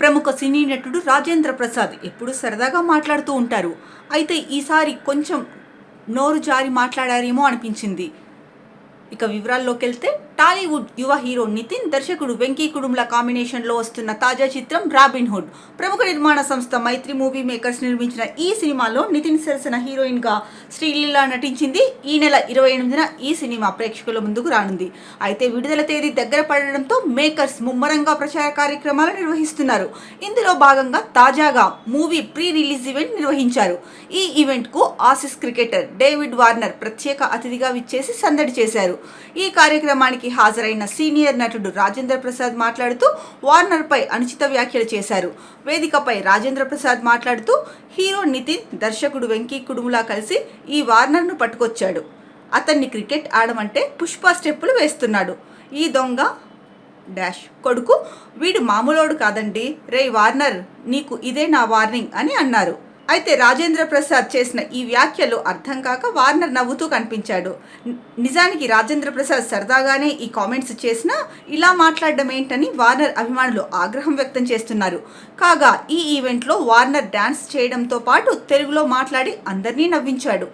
ప్రముఖ సినీ నటుడు రాజేంద్ర ప్రసాద్ ఎప్పుడు సరదాగా మాట్లాడుతూ ఉంటారు. అయితే ఈసారి కొంచెం నోరు జారి మాట్లాడారేమో అనిపించింది. ఇక వివరాల్లోకి వెళ్తే టాలీవుడ్ యువ హీరో నితిన్ దర్శకుడు వెంకీ కుడుంల కాంబినేషన్లో వస్తున్న తాజా చిత్రం రాబిన్ హుడ్. ప్రముఖ నిర్మాణ సంస్థ మైత్రి మూవీ మేకర్స్ నిర్మించిన ఈ సినిమాలో నితిన్ సరసన హీరోయిన్గా శ్రీలీల నటించింది. ఈ నెల ఇరవై ఎనిమిదిన ఈ సినిమా ప్రేక్షకుల ముందుకు రానుంది. అయితే విడుదల తేదీ దగ్గర పడడంతో మేకర్స్ ముమ్మరంగా ప్రచార కార్యక్రమాలు నిర్వహిస్తున్నారు. ఇందులో భాగంగా తాజాగా మూవీ ప్రీ రిలీజ్ ఈవెంట్ నిర్వహించారు. ఈ ఈవెంట్కు ఆసిస్ క్రికెటర్ డేవిడ్ వార్నర్ ప్రత్యేక అతిథిగా విచ్చేసి సందడి చేశారు. ఈ కార్యక్రమానికి హాజరైన సీనియర్ నటుడు రాజేంద్ర ప్రసాద్ మాట్లాడుతూ వార్నర్పై అనుచిత వ్యాఖ్యలు చేశారు. వేదికపై రాజేంద్ర ప్రసాద్ మాట్లాడుతూ హీరో నితిన్ దర్శకుడు వెంకీ కుడుములా కలిసి ఈ వార్నర్ను పట్టుకొచ్చాడు. అతన్ని క్రికెట్ ఆడమంటే పుష్ప స్టెప్పులు వేస్తున్నాడు. ఈ దొంగ డాష్ కొడుకు వీడు మామూలోడు కాదండి. రే వార్నర్ నీకు ఇదే నా వార్నింగ్ అని అన్నారు. అయితే రాజేంద్ర ప్రసాద్ చేసిన ఈ వ్యాఖ్యలు అర్థం కాక వార్నర్ నవ్వుతూ కనిపించాడు. నిజానికి రాజేంద్ర ప్రసాద్ సరదాగానే ఈ కామెంట్స్ చేసినా ఇలా మాట్లాడడం ఏంటని వార్నర్ అభిమానులు ఆగ్రహం వ్యక్తం చేస్తున్నారు. కాగా ఈ ఈవెంట్లో వార్నర్ డ్యాన్స్ చేయడంతో పాటు తెలుగులో మాట్లాడి అందరినీ నవ్వించాడు.